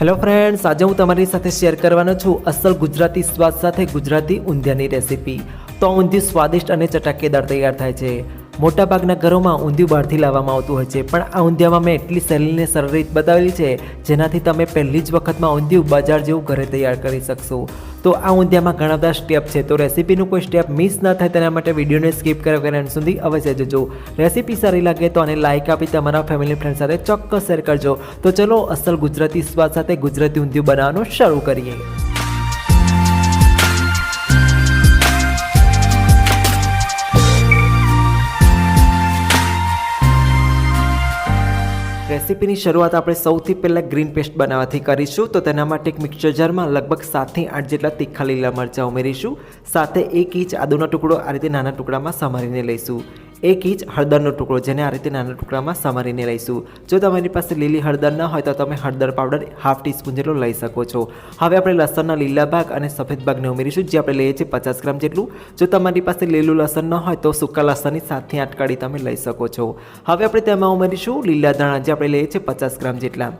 Hello friends આજે હું તમારી સાથે શેર કરવાનો છું અસલ ગુજરાતી સ્વાદ સાથે ગુજરાતી ઊંધિયાની રેસીપી તો ઊંધિયું સ્વાદિષ્ટ અને ચટાકેદાર તૈયાર થાય છે. મોટાભાગના ઘરોમાં ઊંધિયું બહારથી લાવવામાં આવતું હોય છે. પણ આ ઊંધિયામાં મેં એટલી સહેલીને સરળ રીત બતાવેલી છે, જેનાથી તમે પહેલી જ વખતમાં ઊંધિયું બજાર જેવું ઘરે તૈયાર કરી શકશો. તો આ ઊંધિયામાં ઘણા બધા સ્ટેપ છે. તો રેસીપીનું કોઈ સ્ટેપ મિસ ન થાય તેના માટે વિડીયોને સ્કીપ કર્યા વગર એન્ડ સુધી અવશ્ય જજો. રેસીપી સારી લાગે તો આને લાઇક આપી તમારા ફેમિલી ફ્રેન્ડ સાથે ચોક્કસ શેર કરજો. તો ચલો અસલ ગુજરાતી સ્વાદ સાથે ગુજરાતી ઊંધિયું બનાવવાનું શરૂ કરીએ. રેસીપીની શરૂઆત આપણે સૌથી પહેલાં ગ્રીન પેસ્ટ બનાવવાથી કરીશું. તો તેના માટે એક મિક્સર જારમાં લગભગ સાતથી આઠ જેટલા તીખા લીલા મરચાં ઉમેરીશું. સાથે એક ઇંચ આદુનો ટુકડો આ રીતે નાના ટુકડામાં સમારીને લઈશું. એક ઇંચ હળદરનો ટુકડો જેને આ રીતે નાના ટુકડામાં સમારીને લઈશું. જો તમારી પાસે લીલી હળદર ન હોય તો તમે હળદર પાવડર હાફ ટીસ્પૂન જેટલો લઈ શકો છો. હવે આપણે લસણના લીલા ભાગ અને સફેદ ભાગને ઉમેરીશું, જે આપણે લઈએ છીએ પચાસ ગ્રામ જેટલું. જો તમારી પાસે લીલું લસણ ન હોય તો સૂકા લસણની સાતથી આઠ કાઢી તમે લઈ શકો છો. હવે આપણે તેમાં ઉમેરીશું લીલા ધાણા, જે આપણે લઈએ છીએ પચાસ ગ્રામ જેટલા.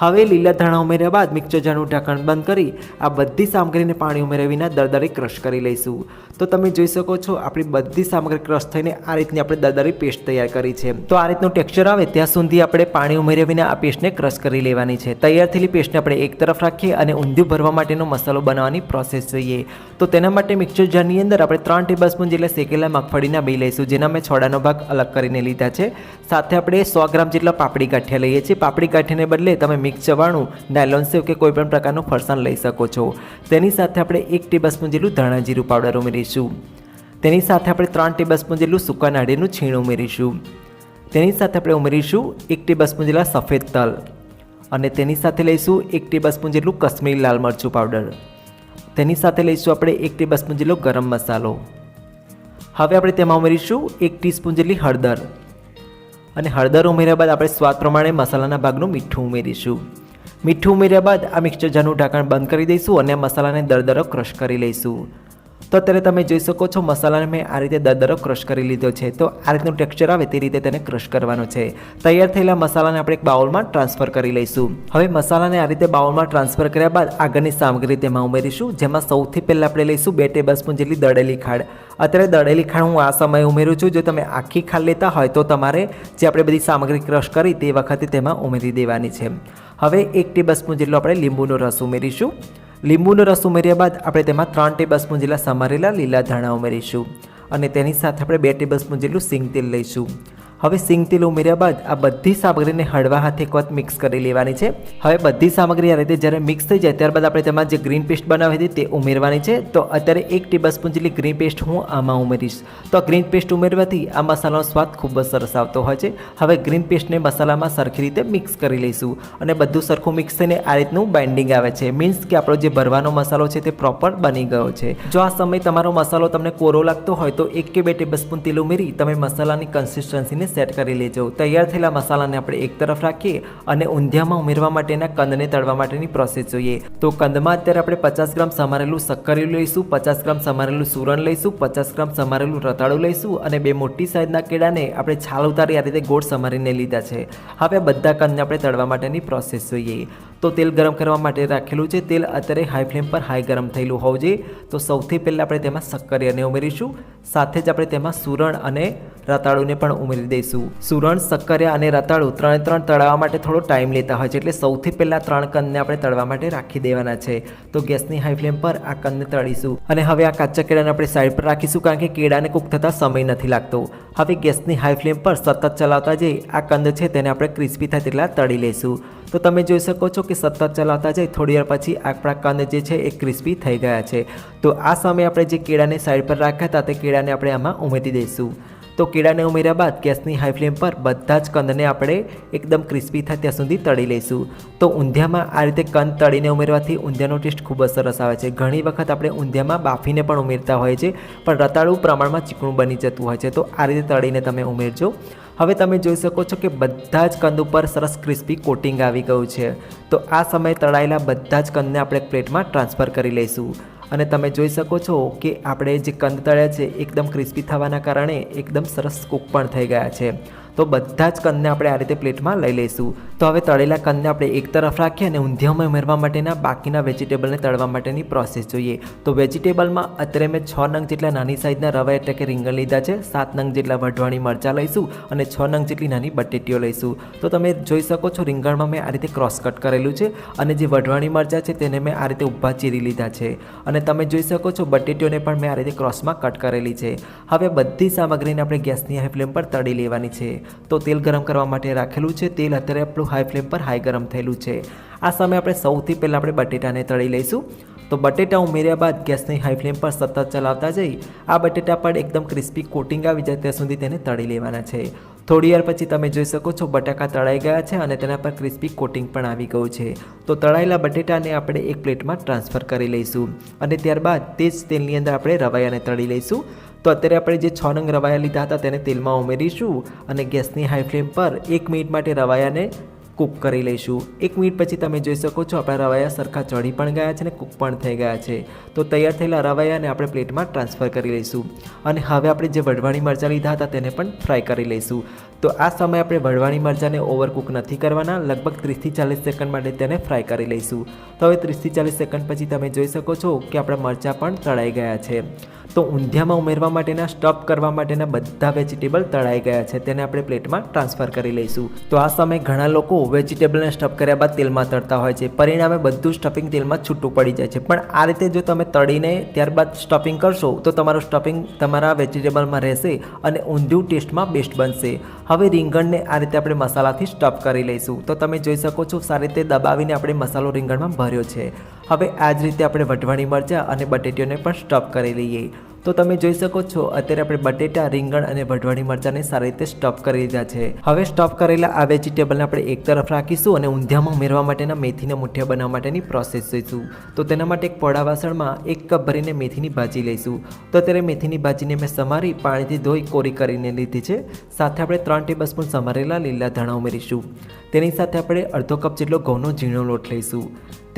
હવે લીલા ધાણા ઉમેર્યા બાદ મિક્સર જારનું ઢાંકણ બંધ કરી આ બધી સામગ્રીને પાણી ઉમેર્યા વિના દરદરી ક્રશ કરી લઈશું. તો તમે જોઈ શકો છો, આપણી બધી સામગ્રી ક્રશ થઈને આ રીતની આપણે દરદરી પેસ્ટ તૈયાર કરી છે. તો આ રીતનું ટેક્સચર આવે ત્યાં સુધી આપણે પાણી ઉમેર્યા વિના આ પેસ્ટને ક્રશ કરી લેવાની છે. તૈયાર થયેલી પેસ્ટને આપણે એક તરફ રાખીએ અને ઊંધિયું ભરવા માટેનો મસાલો બનાવવાની પ્રોસેસ જોઈએ. તો તેના માટે મિક્સર જારની અંદર આપણે ત્રણ ટેબલ સ્પૂન જેટલા શેકેલા મગફળીના બી લઈશું, જેના મેં છોડાનો ભાગ અલગ કરીને લીધા છે. સાથે આપણે સો ગ્રામ જેટલા પાપડી ગાંઠિયા લઈએ છીએ. પાપડી ગાંઠિયાને બદલે તમે મિક્સ ચવાણું નાયલોન સેવ કે કોઈપણ પ્રકારનું ફરસાણ લઈ શકો છો. તેની સાથે આપણે એક ટેબલ સ્પૂન જેટલું ધાણા જીરું પાવડર ઉમેરીશું. તેની સાથે આપણે ત્રણ ટેબલ સ્પૂન જેટલું સૂકા નાળિયેરનું છીણ ઉમેરીશું. તેની સાથે આપણે ઉમેરીશું એક ટેબલ સ્પૂન જેટલા સફેદ તલ. અને તેની સાથે લઈશું એક ટેબલ સ્પૂન જેટલું કશ્મીરી લાલ મરચું પાવડર તેની સાથે લઈશું આપણે એક ટેબલ સ્પૂન જેટલો ગરમ મસાલો. હવે આપણે તેમાં ઉમેરીશું એક ટીસ્પૂન જેટલી હળદર. અને હળદર ઉમેર્યા બાદ આપણે સ્વાદ પ્રમાણે મસાલાના ભાગનું મીઠું ઉમેરીશું. મીઠું ઉમેર્યા બાદ આ મિક્સર જારનું ઢાંકણ બંધ કરી દઈશું અને મસાલાને દરદરો ક્રશ કરી લઈશું. તો અત્યારે તમે જોઈ શકો છો મસાલાને મેં આ રીતે દરદરો ક્રશ કરી લીધો છે. તો આ રીતનું ટેક્સચર આવે તે રીતે તેને ક્રશ કરવાનો છે. તૈયાર થયેલા મસાલાને આપણે એક બાઉલમાં ટ્રાન્સફર કરી લઈશું. હવે મસાલાને આ રીતે બાઉલમાં ટ્રાન્સફર કર્યા બાદ આગળની સામગ્રી તેમાં ઉમેરીશું, જેમાં સૌથી પહેલાં આપણે લઈશું બે ટેબલ સ્પૂન જેટલી દળેલી ખાંડ. અત્યારે દળેલી ખાંડ હું આ સમયે ઉમેરું છું. જો તમે આખી ખાંડ લેતા હોય તો તમારે જે આપણે બધી સામગ્રી ક્રશ કરી તે વખતે તેમાં ઉમેરી દેવાની છે. હવે એક ટેબલ સ્પૂન જેટલો આપણે લીંબુનો રસ ઉમેરીશું. લીંબુનો રસ ઉમેર્યા બાદ આપણે તેમાં ત્રણ ટેબલ સ્પૂન જેટલા સમારેલા લીલા ધાણા ઉમેરીશું. અને તેની સાથે આપણે બે ટેબલ સ્પૂન જેટલું સિંગ તેલ લઈશું. હવે સિંગ તેલ ઉમેર્યા બાદ આ બધી સામગ્રીને હળવા હાથે એક વખત મિક્સ કરી લેવાની છે. હવે બધી સામગ્રી આ રીતે જ્યારે મિક્સ થઈ જાય, ત્યારબાદ આપણે તેમાં જે ગ્રીન પેસ્ટ બનાવી હતી તે ઉમેરવાની છે. તો અત્યારે એક ટેબલ સ્પૂન જેટલી ગ્રીન પેસ્ટ હું આમાં ઉમેરીશ. તો ગ્રીન પેસ્ટ ઉમેરવાથી આ મસાલાનો સ્વાદ ખૂબ જ સરસ આવતો હોય છે. હવે ગ્રીન પેસ્ટને મસાલામાં સરખી રીતે મિક્સ કરી લઈશું અને બધું સરખું મિક્સ થઈને આ રીતનું બાઇન્ડિંગ આવે છે. મીન્સ કે આપણો જે ભરવાનો મસાલો છે તે પ્રોપર બની ગયો છે. જો આ સમય તમારો મસાલો તમને કોરો લાગતો હોય તો એક કે બે ટેબલ સ્પૂન તેલ ઉમેરી તમે મસાલાની કન્સિસ્ટન્સીને સેટ કરી લેજો. તૈયાર થયેલા મસાલાને આપણે એક તરફ રાખીએ અને ઊંધિયામાં ઉમેરવા માટેના કંદને તળવા માટેની પ્રોસેસ જોઈએ. તો કંદમાં અત્યારે આપણે પચાસ ગ્રામ સમારેલું સક્કરી લઈશું, પચાસ ગ્રામ સમારેલું સુરણ લઈશું, પચાસ ગ્રામ સમારેલું રતાળું લઈશું અને બે મોટી સાઈઝના કેળાને આપણે છાલ ઉતારી આ રીતે ગોળ સમારીને લીધા છે. હવે બધા કંદને આપણે તળવા માટેની પ્રોસેસ જોઈએ. તો તેલ ગરમ કરવા માટે રાખેલું છે. તેલ અત્યારે હાઈ ફ્લેમ પર હાઈ ગરમ થયેલું હોવું જોઈએ. તો સૌથી પહેલાં આપણે તેમાં શક્કરિયાને ઉમેરીશું. સાથે જ આપણે તેમાં સુરણ અને રતાળુને પણ ઉમેરી દઈશું. સુરણ શક્કરિયા અને રતાળું ત્રણે ત્રણ તળાવવા માટે થોડો ટાઈમ લેતા હોય છે. એટલે સૌથી પહેલાં ત્રણ કંદને આપણે તળવા માટે રાખી દેવાના છે. તો ગેસની હાઈ ફ્લેમ પર આ કંદને તળીશું. અને હવે આ કાચા કેળાને આપણે સાઈડ પર રાખીશું કારણ કે કેળાને કૂક થતાં સમય નથી લાગતો. હવે ગેસની હાઈ ફ્લેમ પર સતત ચલાવતા જઈ આ કંદ છે તેને આપણે ક્રિસ્પી થાય તેટલા તળી લઈશું. તો તમે જોઈ શકો છો કે સતત ચલાવતા જાય થોડી વાર પછી આપણા કંદ જે છે એ ક્રિસ્પી થઈ ગયા છે. તો આ સમયે આપણે જે કેળાને સાઈડ પર રાખ્યા હતા તે કેળાને આપણે આમાં ઉમેરી દઈશું. તો કેળાને ઉમેર્યા બાદ ગેસની હાઈ ફ્લેમ પર બધા જ કંદને આપણે એકદમ ક્રિસ્પી થાય ત્યાં સુધી તળી લઈશું. તો ઊંધિયામાં આ રીતે કંદ તળીને ઉમેરવાથી ઊંધિયાનો ટેસ્ટ ખૂબ જ સરસ આવે છે. ઘણી વખત આપણે ઊંધિયામાં બાફીને પણ ઉમેરતા હોય છે, પણ રતાળું પ્રમાણમાં ચીકણું બની જતું હોય છે. તો આ રીતે તળીને તમે ઉમેરજો. હવે તમે જોઈ શકો છો કે બધા જ કંદ ઉપર સરસ ક્રિસ્પી કોટિંગ આવી ગયું છે. તો આ સમયે તળાયેલા બધા જ કંદને આપણે પ્લેટમાં ટ્રાન્સફર કરી લઈશું. અને તમે જોઈ શકો છો કે આપણે જે કંદ તળ્યા છે, એકદમ ક્રિસ્પી થવાના કારણે એકદમ સરસ કૂક પણ થઈ ગયા છે. તો બધા જ કંદને આપણે આ રીતે પ્લેટમાં લઈ લઈશું. તો હવે તળેલા કંદને આપણે એક તરફ રાખીએ અને ઊંધિયામાં ઉમેરવા માટેના બાકીના વેજીટેબલને તળવા માટેની પ્રોસેસ જોઈએ. તો વેજીટેબલમાં અત્યારે મેં છ નંગ જેટલા નાની સાઇઝના રવા એટલે કે રીંગણ લીધા છે, સાત નંગ જેટલા વઢવાણી મરચાં લઈશું અને છ નંગ જેટલી નાની બટેટીઓ લઈશું. તો તમે જોઈ શકો છો રીંગણમાં મેં આ રીતે ક્રોસ કટ કરેલું છે અને જે વઢવાણી મરચાં છે તેને મેં આ રીતે ઊભા ચીરી લીધા છે. અને તમે જોઈ શકો છો બટેટીઓને પણ મેં આ રીતે ક્રોસમાં કટ કરેલી છે. હવે બધી સામગ્રીને આપણે ગેસની હાઈ ફ્લેમ પર તળી લેવાની છે. તો તેલ ગરમ કરવા માટે રાખેલું છે. તેલ અત્યારે આપણું હાઈ ફ્લેમ પર હાઈ ગરમ થયેલું છે. આ સમયે આપણે સૌથી પહેલાં આપણે બટેટાને તળી લઈશું. તો બટેટા ઉમેર્યા બાદ ગેસની હાઈ ફ્લેમ પર સતત ચલાવતા જઈ, આ બટેટા પર એકદમ ક્રિસ્પી કોટિંગ આવી જાય ત્યાં સુધી તેને તળી લેવાના છે. થોડી વાર પછી તમે જોઈ શકો છો બટાકા તળાઈ ગયા છે અને તેના પર ક્રિસ્પી કોટિંગ પણ આવી ગયું છે. તો તળાયેલા બટેટાને આપણે એક પ્લેટમાં ટ્રાન્સફર કરી લઈશું. અને ત્યારબાદ તે જ તેલની અંદર આપણે રવાયાને તળી લઈશું. તો અત્યારે આપણે જે છ નંગ રવાયા લીધા હતા તેને તેલમાં ઉમેરીશું અને ગેસની હાઈ ફ્લેમ પર એક મિનિટ માટે રવાયાને કૂક કરી લઈશું. એક મિનિટ પછી તમે જોઈ શકો છો આપણા રવાયા સરખા ચડી પણ ગયા છે અને કૂક પણ થઈ ગયા છે. તો તૈયાર થયેલા રવાયાને આપણે પ્લેટમાં ટ્રાન્સફર કરી લઈશું. અને હવે આપણે જે વઢવાણી મરચાં લીધા હતા તેને પણ ફ્રાય કરી લઈશું. તો આ સમયે આપણે વઢવાણી મરચાંને ઓવરકુક નથી કરવાના, લગભગ ત્રીસથી ચાલીસ સેકન્ડ માટે તેને ફ્રાય કરી લઈશું. તો હવે ત્રીસથી ચાલીસ સેકન્ડ પછી તમે જોઈ શકો છો કે આપણા મરચાં પણ તળાઈ ગયા છે. તો ઊંધિયામાં ઉમેરવા માટેના, સ્ટફ કરવા માટેના બધા વેજીટેબલ તળાઈ ગયા છે. તેને આપણે પ્લેટમાં ટ્રાન્સફર કરી લઈશું. તો આ સમયે ઘણા લોકો વેજીટેબલને સ્ટફ કર્યા બાદ તેલમાં તળતા હોય છે. પરિણામે બધું સ્ટફિંગ તેલમાં છૂટું પડી જાય છે. પણ આ રીતે જો તમે તળીને ત્યારબાદ સ્ટફિંગ કરશો, તો તમારું સ્ટફિંગ તમારા વેજીટેબલમાં રહેશે અને ઊંધિયું ટેસ્ટમાં બેસ્ટ બનશે. હવે રીંગણને આ રીતે આપણે મસાલાથી સ્ટફ કરી લઈશું. તો તમે જોઈ શકો છો, સારી રીતે દબાવીને આપણે મસાલો રીંગણમાં ભર્યો છે. હવે આ જ રીતે આપણે વઢવાણી મરચાં અને બટેટીઓને પણ સ્ટફ કરી લઈએ. તો તમે જોઈ શકો છો, અત્યારે આપણે બટેટા, રીંગણ અને વઢવાણી મરચાંને સારી રીતે સ્ટફ કરી લીધા છે. હવે સ્ટફ કરેલા આ વેજીટેબલને આપણે એક તરફ રાખીશું અને ઊંધિયામાં ઉમેરવા માટેના મેથીના મુઠ્ઠિયા બનાવવા માટેની પ્રોસેસ જોઈશું. તો તેના માટે એક પોળા વાસણમાં એક કપ ભરીને મેથીની ભાજી લઈશું. તો અત્યારે મેથીની ભાજીને મેં સમારી, પાણીથી ધોઈ, કોરી કરીને લીધી છે. સાથે આપણે ત્રણ ટેબલ સ્પૂન સમારેલા લીલા ધાણા ઉમેરીશું. તેની સાથે આપણે અડધો કપ જેટલો ઘઉંનો ઝીણો લોટ લઈશું.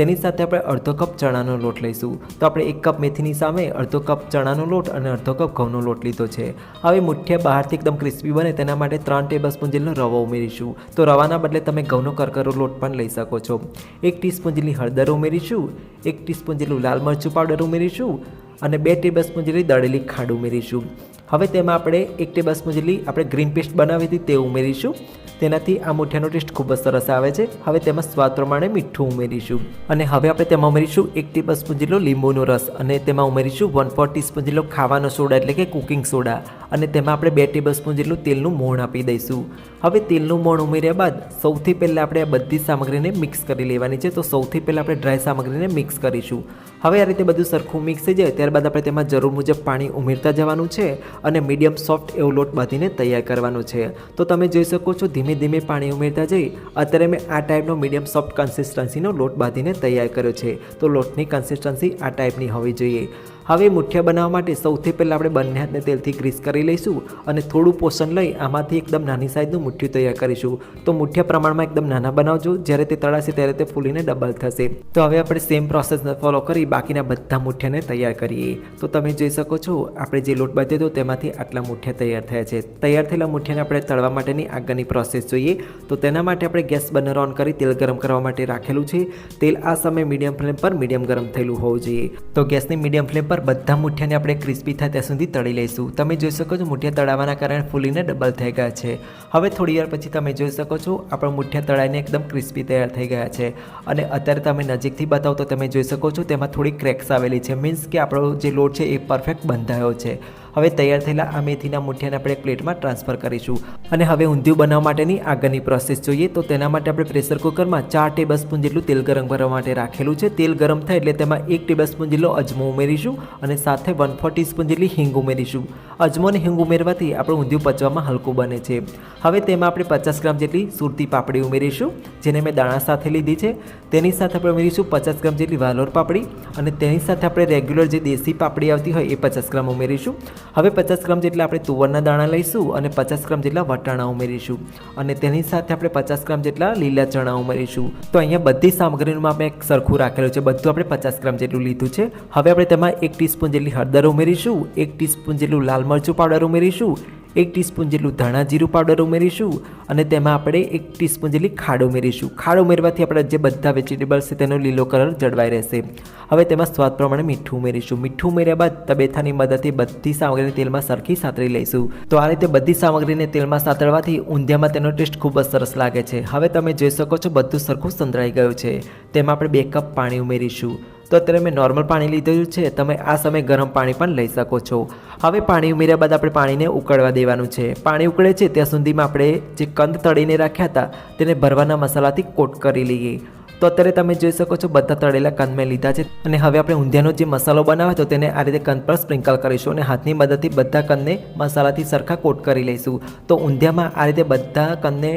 તેની સાથે આપણે અડધો કપ ચણાનો લોટ લઈશું. તો આપણે એક કપ મેથીની સામે અડધો કપ ચણાનો લોટ અને અડધો કપ ઘઉંનો લોટ લીધો છે. હવે મુઠ્ઠિયા બહારથી એકદમ ક્રિસ્પી બને તેના માટે ત્રણ ટેબલ સ્પૂન જેટલો રવો ઉમેરીશું. તો રવાના બદલે તમે ઘઉંનો કરકરો લોટ પણ લઈ શકો છો. એક ટીસ્પૂન જેટલી હળદર ઉમેરીશું. એક ટીસ્પૂન જેટલું લાલ મરચું પાવડર ઉમેરીશું. અને બે ટેબલ સ્પૂન જેટલી દળેલી ખાંડ ઉમેરીશું. હવે તેમાં આપણે એક ટેબલ સ્પૂન જેટલી આપણે ગ્રીન પેસ્ટ બનાવી હતી તે ઉમેરીશું. તેનાથી આ મુઠિયાનો ટેસ્ટ ખૂબ જ સરસ આવે છે. હવે તેમાં સ્વાદ પ્રમાણે મીઠું ઉમેરીશું. અને હવે આપણે તેમાં ઉમેરીશું એક ટેબલ સ્પૂન જેટલો લીંબુનો રસ અને તેમાં ઉમેરીશું વન ફોર ટીસ્પૂન જેટલો ખાવાનો સોડા એટલે કે કુકિંગ સોડા. અને તેમાં આપણે બે ટેબલ સ્પૂન જેટલું તેલનું મોણ આપી દઈશું. હવે તેલનું મોણ ઉમેર્યા બાદ સૌથી પહેલાં આપણે આ બધી સામગ્રીને મિક્સ કરી લેવાની છે. તો સૌથી પહેલાં આપણે ડ્રાય સામગ્રીને મિક્સ કરીશું. હવે આ રીતે બધું સરખું મિક્સ થઈ જાય, ત્યારબાદ આપણે તેમાં જરૂર મુજબ પાણી ઉમેરતા જવાનું છે. અને મીડિયમ સોફ્ટ એવો લોટ બાંધીને તૈયાર કરવાનો છે. તો તમે જોઈ શકો છો, ધીમે ધીમે પાણી ઉમેરતા જઈ, અત્યારે મેં આ ટાઈપનો મીડિયમ સોફ્ટ કન્સિસ્ટન્સીનો લોટ બાંધીને તૈયાર કર્યો છે. તો લોટની કન્સિસ્ટન્સી આ ટાઈપની હોવી જોઈએ. હવે મુઠ્ઠિયા બનાવવા માટે સૌથી પહેલાં આપણે બંને હાથને તેલથી ગ્રીસ કરી લઈશું અને થોડું પોષણ લઈ આમાંથી એકદમ નાની સાઇઝનું મુઠ્ઠિયું તૈયાર કરીશું. તો મુઠ્ઠિયા પ્રમાણમાં એકદમ નાના બનાવજો, જ્યારે તે તળાશે ત્યારે તે ફૂલીને ડબલ થશે. તો હવે આપણે સેમ પ્રોસેસ ફોલો કરી બાકીના બધા મુઠ્ઠિયાને તૈયાર કરીએ. તો તમે જોઈ શકો છો, આપણે જે લોટ બાંધ્યો હતો તેમાંથી આટલા મુઠ્ઠિયા તૈયાર થયા છે. તૈયાર થયેલા મુઠ્ઠિયાને આપણે તળવા માટેની આગળની પ્રોસેસ જોઈએ. તો તેના માટે આપણે ગેસ બર્નર ઓન કરી તેલ ગરમ કરવા માટે રાખેલું છે. તેલ આ સમયે મીડિયમ ફ્લેમ પર મીડિયમ ગરમ થયેલું હોવું જોઈએ. તો ગેસની મીડિયમ ફ્લેમ પર બધા મુઠિયાને આપણે ક્રિસ્પી થાય ત્યાં સુધી તળી લઈશું. તમે જોઈ શકો છો મુઠિયા તળાવવાના કારણે ફૂલીને ડબલ થઈ ગયા છે. હવે થોડી વાર પછી તમે જોઈ શકો છો આપણા મુઠિયા તળાઈને એકદમ ક્રિસ્પી તૈયાર થઈ ગયા છે. અને અત્યારે તમે નજીકથી બતાવો તો તમે જોઈ શકો છો તેમાં થોડી ક્રેક્સ આવેલી છે. મીન્સ કે આપણો જે લોટ છે એ પરફેક્ટ બંધાયો છે. હવે તૈયાર થયેલા આ મેથીના મુઠિયાને આપણે એક પ્લેટમાં ટ્રાન્સફર કરીશું. અને હવે ઊંધિયું બનાવવા માટેની આગળની પ્રોસેસ જોઈએ તો તેના માટે આપણે પ્રેશર કુકરમાં ચાર ટેબલ સ્પૂન જેટલું તેલ ગરમ કરવા માટે રાખેલું છે. તેલ ગરમ થાય એટલે તેમાં એક ટેબલ સ્પૂન જેટલો અજમો ઉમેરીશું અને સાથે વન ફોર ટીસ્પૂન જેટલી હિંગ ઉમેરીશું. અજમો અને હિંગ ઉમેરવાથી આપણું ઊંધિયું પચવામાં હલકું બને છે. હવે તેમાં આપણે પચાસ ગ્રામ જેટલી સુરતી પાપડી ઉમેરીશું, જેને મેં દાણા સાથે લીધી છે. તેની સાથે આપણે ઉમેરીશું પચાસ ગ્રામ જેટલી વાલોર પાપડી અને તેની સાથે આપણે રેગ્યુલર જે દેશી પાપડી આવતી હોય એ પચાસ ગ્રામ ઉમેરીશું. હવે પચાસ ગ્રામ જેટલા આપણે તુવરના દાણા લઈશું અને પચાસ ગ્રામ જેટલા વટાણા ઉમેરીશું. અને તેની સાથે આપણે પચાસ ગ્રામ જેટલા લીલા ચણા ઉમેરીશું. તો અહીંયા બધી સામગ્રીનું આપણે એક સરખું રાખેલું છે. બધું આપણે પચાસ ગ્રામ જેટલું લીધું છે. હવે આપણે તેમાં એક ટીસ્પૂન જેટલી હળદર ઉમેરીશું, એક ટીસ્પૂન જેટલું લાલ મરચું પાવડર ઉમેરીશું એક ટીસ્પૂન જેટલું ધાણા જીરું પાવડર ઉમેરીશું અને તેમાં આપણે એક ટીસ્પૂન જેટલી ખાડ ઉમેરીશું. ખાડ ઉમેરવાથી આપણા જે બધા વેજીટેબલ્સ છે તેનો લીલો કલર જળવાઈ રહેશે. હવે તેમાં સ્વાદ પ્રમાણે મીઠું ઉમેરીશું. મીઠું ઉમેર્યા બાદ તબેથાની મદદથી બધી સામગ્રીને તેલમાં સરખી સાતરી લઈશું. તો આ રીતે બધી સામગ્રીને તેલમાં સાતળવાથી ઊંધિયામાં તેનો ટેસ્ટ ખૂબ જ સરસ લાગે છે. હવે તમે જોઈ શકો છો બધું સરખું સંતળાઈ ગયું છે. તેમાં આપણે બે કપ પાણી ઉમેરીશું. તો અત્યારે મેં નોર્મલ પાણી લીધેલું છે. તમે આ સમયે ગરમ પાણી પણ લઈ શકો છો. હવે પાણી ઉમેર્યા બાદ આપણે પાણીને ઉકળવા દેવાનું છે. પાણી ઉકળે છે ત્યાં સુધીમાં આપણે જે કંદ તળીને રાખ્યા હતા, તેને ભરવાના મસાલાથી કોટ કરી લઈએ. તો અત્યારે તમે જોઈ શકો છો બધા તળેલા કંદ મેં લીધા છે. અને હવે આપણે ઊંધિયાનો જે મસાલો બનાવે તો તેને આ રીતે કંદ પર સ્પ્રિંકલ કરીશું અને હાથની મદદથી બધા કંદને મસાલાથી સરખા કોટ કરી લઈશું. તો ઊંધિયામાં આ રીતે બધા કંદને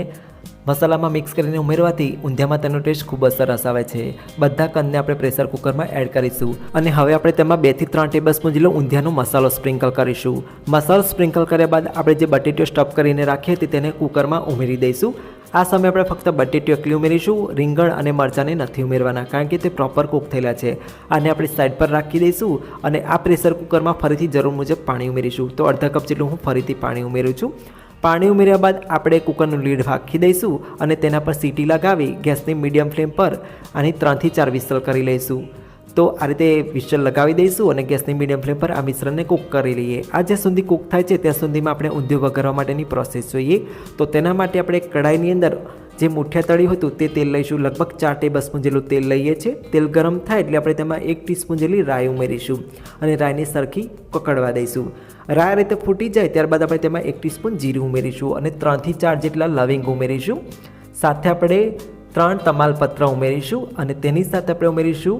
મસાલામાં મિક્સ કરીને ઉમેરવાથી ઊંધિયામાં તેનો ટેસ્ટ ખૂબ જ સરસ આવે છે. બધા કંદને આપણે પ્રેશર કુકરમાં એડ કરીશું. અને હવે આપણે તેમાં બેથી ત્રણ ટેબલ સ્પૂન જેટલો ઊંધિયાનો મસાલો સ્પ્રિંકલ કરીશું. મસાલો સ્પ્રિંકલ કર્યા બાદ આપણે જે બટેટીઓ સ્ટફ કરીને રાખીએ હતી તેને કુકરમાં ઉમેરી દઈશું. આ સમયે આપણે ફક્ત બટેટીઓ એકલી ઉમેરીશું, રીંગણ અને મરચાંને નથી ઉમેરવાના, કારણ કે તે પ્રોપર કૂક થયેલા છે. આને આપણે સાઈડ પર રાખી દઈશું અને આ પ્રેશર કુકરમાં ફરીથી જરૂર મુજબ પાણી ઉમેરીશું. તો અડધા કપ જેટલું હું ફરીથી પાણી ઉમેરું છું. પાણી ઉમેર્યા બાદ આપણે કુકરનું લીડ રાખી દઈશું અને તેના પર સીટી લગાવી ગેસની મીડિયમ ફ્લેમ પર આની ત્રણથી ચાર વિસલ કરી લઈશું. તો આ રીતે વિસલ લગાવી દઈશું અને ગેસની મીડિયમ ફ્લેમ પર આ મિશ્રણને કૂક કરી લઈએ. આ જ્યાં સુધી કૂક થાય છે ત્યાં સુધીમાં આપણે ઊંધિયું વઘારવા માટેની પ્રોસેસ જોઈએ. તો તેના માટે આપણે કડાઈની અંદર જે મુઠ્યા તળ્યું હતું તે તેલ લઈશું. લગભગ ચાર ટેબલ સ્પૂન જેટલું તેલ લઈએ છીએ. તેલ ગરમ થાય એટલે આપણે તેમાં એક ટીસ્પૂન જેટલી રાઈ ઉમેરીશું અને રાઈને સરખી કકડવા દઈશું. રાય રીતે ફૂટી જાય ત્યારબાદ આપણે તેમાં એક ટીસ્પૂન જીરું ઉમેરીશું અને ત્રણથી ચાર જેટલા લવિંગ ઉમેરીશું. સાથે આપણે ત્રણ તમાલપત્ર ઉમેરીશું અને તેની સાથે આપણે ઉમેરીશું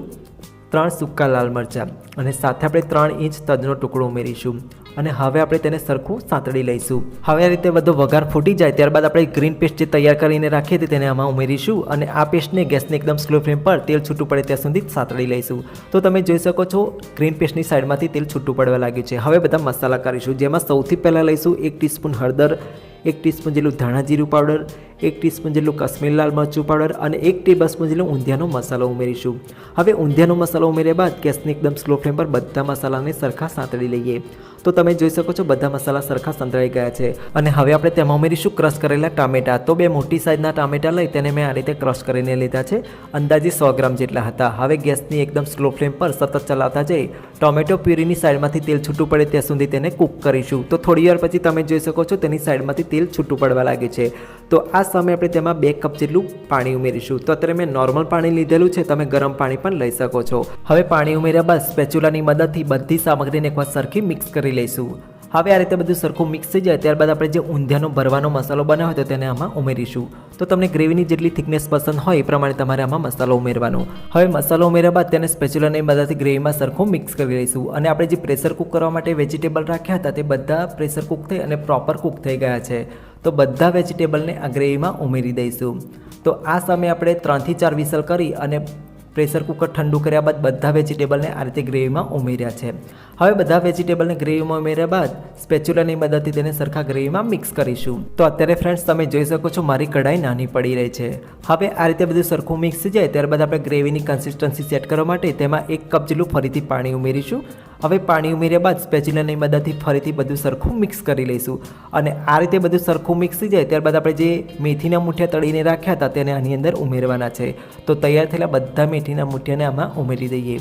ત્રણ સૂકા લાલ મરચાં અને સાથે આપણે ત્રણ ઇંચ તજનો ટુકડો ઉમેરીશું. અને હવે આપણે તેને સરખું સાંતળી લઈશું. હવે આ રીતે બધો વઘાર ફૂટી જાય ત્યારબાદ આપણે ગ્રીન પેસ્ટ જે તૈયાર કરીને રાખીએ હતી તેને આમાં ઉમેરીશું અને આ પેસ્ટને ગેસને એકદમ સ્લો ફ્લેમ પર તેલ છૂટું પડે ત્યાં સુધી સાંતળી લઈશું. તો તમે જોઈ શકો છો, ગ્રીન પેસ્ટની સાઈડમાંથી તેલ છૂટું પડવા લાગ્યું છે. હવે બધા મસાલા કરીશું. જેમાં સૌથી પહેલાં લઈશું એક ટીસ્પૂન હળદર, એક ટીસ્પૂન જેટલું ધાણા જીરું પાવડર, એક ટીસ્પૂન જેટલું કાશ્મીર લાલ મરચું પાવડર અને એક ટેબલ સ્પૂન જેટલું ઊંધિયાનો મસાલો ઉમેરીશું. હવે ઊંધિયાનો મસાલો ઉમેર્યા બાદ ગેસની એકદમ સ્લો ફ્લેમ પર બધા મસાલાને સરખા સાંતળી લઈએ. તો તમે જોઈ શકો છો, બધા મસાલા સરખા સંતળાઈ ગયા છે. અને હવે આપણે તેમાં ઉમેરીશું ક્રશ કરેલા ટામેટા. તો બે મોટી સાઇઝના ટામેટા લઈ તેને મેં આ રીતે ક્રશ કરીને લીધા છે. અંદાજે સો ગ્રામ જેટલા હતા. હવે ગેસની એકદમ સ્લો ફ્લેમ પર સતત ચલાવતા જઈ ટોમેટો પ્યુરીની સાઈડમાંથી તેલ છૂટું પડે ત્યાં સુધી તેને કૂક કરીશું. તો થોડી વાર પછી તમે જોઈ શકો છો, તેની સાઈડમાંથી તેલ છૂટું પડવા લાગે છે. તો આ સમયે આપણે તેમાં બે કપ જેટલું પાણી ઉમેરીશું. તો અત્યારે મેં નોર્મલ પાણી લીધેલું છે, તમે ગરમ પાણી પણ લઈ શકો છો. હવે પાણી ઉમેર્યા બાદ સ્પેચ્યુલાની મદદથી બધી સામગ્રીને એકવાર સરખી મિક્સ કરી લઈશું. હવે આ રીતે બધું સરખું મિક્સ થઈ જાય, ત્યારબાદ આપણે જે ઊંધિયાનો ભરવાનો મસાલો બનાવ્યો હતો તેને આમાં ઉમેરીશું. તો તમને ગ્રેવીની જેટલી થિકનેસ પસંદ હોય એ પ્રમાણે તમારે આમાં મસાલો ઉમેરવાનો. હવે મસાલો ઉમેર્યા બાદ તેને સ્પેચ્યુલાની મદદથી ગ્રેવીમાં સરખું મિક્સ કરી લઈશું. અને આપણે જે પ્રેશર કુક કરવા માટે વેજીટેબલ રાખ્યા હતા, તે બધા પ્રેશર કુક થઈ અને પ્રોપર કુક થઈ ગયા છે. તો બધા વેજીટેબલને આ ગ્રેવીમાં ઉમેરી દઈશું. તો આ સમયે આપણે ત્રણથી ચાર વિસલ કરી અને પ્રેશર કુકર ઠંડુ કર્યા બાદ બધા વેજીટેબલને આ રીતે ગ્રેવીમાં ઉમેર્યા છે. હવે બધા વેજીટેબલને ગ્રેવીમાં ઉમેર્યા બાદ સ્પેચ્યુલાની મદદથી તેને સરખા ગ્રેવીમાં મિક્સ કરીશું. તો અત્યારે ફ્રેન્ડ્સ તમે જોઈ શકો છો મારી કઢાઈ નાની પડી રહી છે. હવે આ રીતે બધું સરખું મિક્સ થઈ જાય, ત્યારબાદ આપણે ગ્રેવીની કન્સિસ્ટન્સી સેટ કરવા માટે તેમાં એક કપ જેટલું ફરીથી પાણી ઉમેરીશું. હવે પાણી ઉમેર્યા બાદ સ્પેચ્યુલાની મદદથી ફરીથી બધું સરખું મિક્સ કરી લઈશું. અને આ રીતે બધું સરખું મિક્સ થઈ જાય, ત્યારબાદ આપણે જે મેથીના મુઠિયા તળીને રાખ્યા હતા તેને આની અંદર ઉમેરવાના છે. તો તૈયાર થયેલા બધા મેથીના મુઠિયાને આમાં ઉમેરી દઈએ.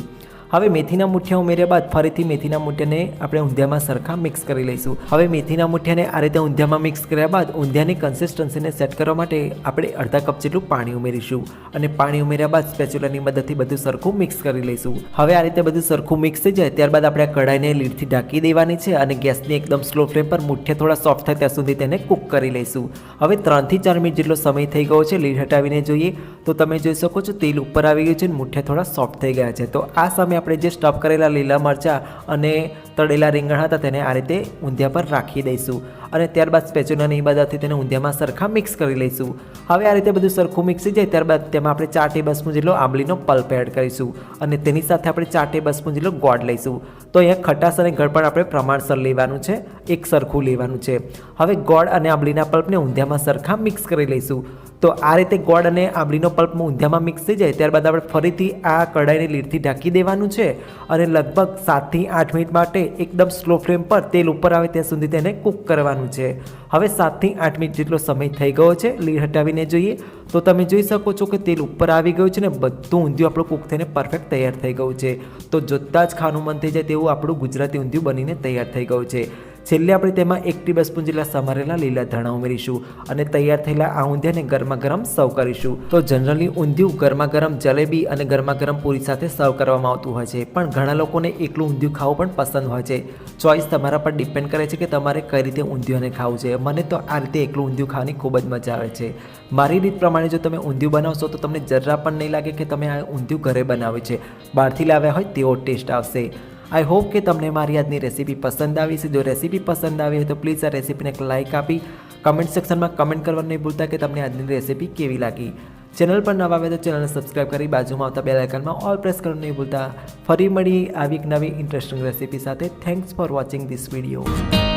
હવે મેથીના મુઠિયા ઉમેર્યા બાદ ફરીથી મેથીના મુઠિયાને આપણે ઊંધિયામાં સરખા મિક્સ કરી લઈશું. હવે મેથીના મુઠિયાને આ રીતે ઊંધિયામાં મિક્સ કર્યા બાદ ઊંધિયાની કન્સિસ્ટન્સીને સેટ કરવા માટે આપણે અડધા કપ જેટલું પાણી ઉમેરીશું. અને પાણી ઉમેર્યા બાદ સ્પેચ્યુલાની મદદથી બધું સરખું મિક્સ કરી લઈશું. હવે આ રીતે બધું સરખું મિક્સ થઈ જાય ત્યારબાદ આપણે આ કઢાઈને લીડથી ઢાંકી દેવાની છે અને ગેસની એકદમ સ્લો ફ્લેમ પર મુઠ્ઠે થોડા સોફ્ટ થાય ત્યાં સુધી તેને કૂક કરી લઈશું. હવે ત્રણથી ચાર મિનિટ જેટલો સમય થઈ ગયો છે લીડ હટાવીને જોઈએ. તો તમે જોઈ શકો છો તેલ ઉપર આવી ગયું છે અને મુઠ્ઠે થોડા સોફ્ટ થઈ ગયા છે. તો આ સમયે આપણે જે સ્ટફ કરેલા લીલા મરચાં અને તળેલા રીંગણ હતા તેને આ રીતે ઊંધિયા પર રાખી દઈશું. અને ત્યારબાદ સ્પેચ્યુલાની મદદથી તેને ઊંધિયામાં સરખા મિક્સ કરી લઈશું. હવે આ રીતે બધું સરખું મિક્સ જાય ત્યારબાદ તેમાં આપણે ચાર ટેબલ સ્પૂન જેટલો આંબલીનો પલ્પ એડ કરીશું. અને તેની સાથે આપણે ચાર ટેબલ સ્પૂન જેટલો ગોળ લઈશું. તો અહીંયા ખટાશ અને ગળપણ આપણે પ્રમાણસર લેવાનું છે. એક સરખું લેવાનું છે. હવે ગોળ અને આંબલીના પલ્પને ઊંધિયામાં સરખા મિક્સ કરી લઈશું. તો આ રીતે ગોળ અને આંબલીનો પલ્પ ઊંધિયામાં મિક્સ થઈ જાય, ત્યારબાદ આપણે ફરીથી આ કઢાઈને લીડથી ઢાંકી દેવાનું છે અને લગભગ સાતથી આઠ મિનિટ માટે એકદમ સ્લો ફ્લેમ પર તેલ ઉપર આવે ત્યાં સુધી તેને કૂક કરવાનું છે. હવે સાતથી આઠ મિનિટ જેટલો સમય થઈ ગયો છે, લીડ હટાવીને જોઈએ. તો તમે જોઈ શકો છો કે તેલ ઉપર આવી ગયું છે ને બધું ઊંધિયું આપણું કૂક થઈને પરફેક્ટ તૈયાર થઈ ગયું છે. તો જોતાં જ ખાવાનું મન થઈ જાય તેવું આપણું ગુજરાતી ઊંધિયું બનીને તૈયાર થઈ ગયું છે. છેલ્લે આપણે તેમાં એક ટેબલ સ્પૂન જેટલા સમારેલા લીલા ધાણા ઉમેરીશું અને તૈયાર થયેલા આ ઊંધિયાને ગરમા ગરમ સર્વ કરીશું. તો જનરલી ઊંધિયું ગરમા ગરમ જલેબી અને ગરમા ગરમ પૂરી સાથે સર્વ કરવામાં આવતું હોય છે, પણ ઘણા લોકોને એકલું ઊંધિયું ખાવું પણ પસંદ હોય છે. ચોઈસ તમારા પર ડિપેન્ડ કરે છે કે તમારે કઈ રીતે ઊંધિયાને ખાવું છે. મને તો આ રીતે એકલું ઊંધિયું ખાવાની ખૂબ જ મજા આવે છે. મારી રીત પ્રમાણે જો તમે ઊંધિયું બનાવશો તો તમને જરા પણ નહીં લાગે કે તમે આ ઊંધિયું ઘરે બનાવ્યું છે. બહારથી લાવ્યા હોય તેવો ટેસ્ટ આવશે. આઈ હોપ કે તમને મારી આજની રેસીપી પસંદ આવી છે. જો રેસીપી પસંદ આવી હોય તો પ્લીઝ આ રેસીપીને એક લાઇક આપી કમેન્ટ સેક્શનમાં કમેન્ટ કરવાનું નહીં ભૂલતા કે તમને આજની રેસીપી કેવી લાગી. ચેનલ પર નવા આવે તો ચેનલને સબસ્ક્રાઇબ કરી, બાજુમાં આવતા બેલ આઇકનમાં ઓલ પ્રેસ કરવાનું નહીં ભૂલતા. ફરી મળી આવી એક નવી ઇન્ટરેસ્ટિંગ રેસીપી સાથે. Thanks for watching this video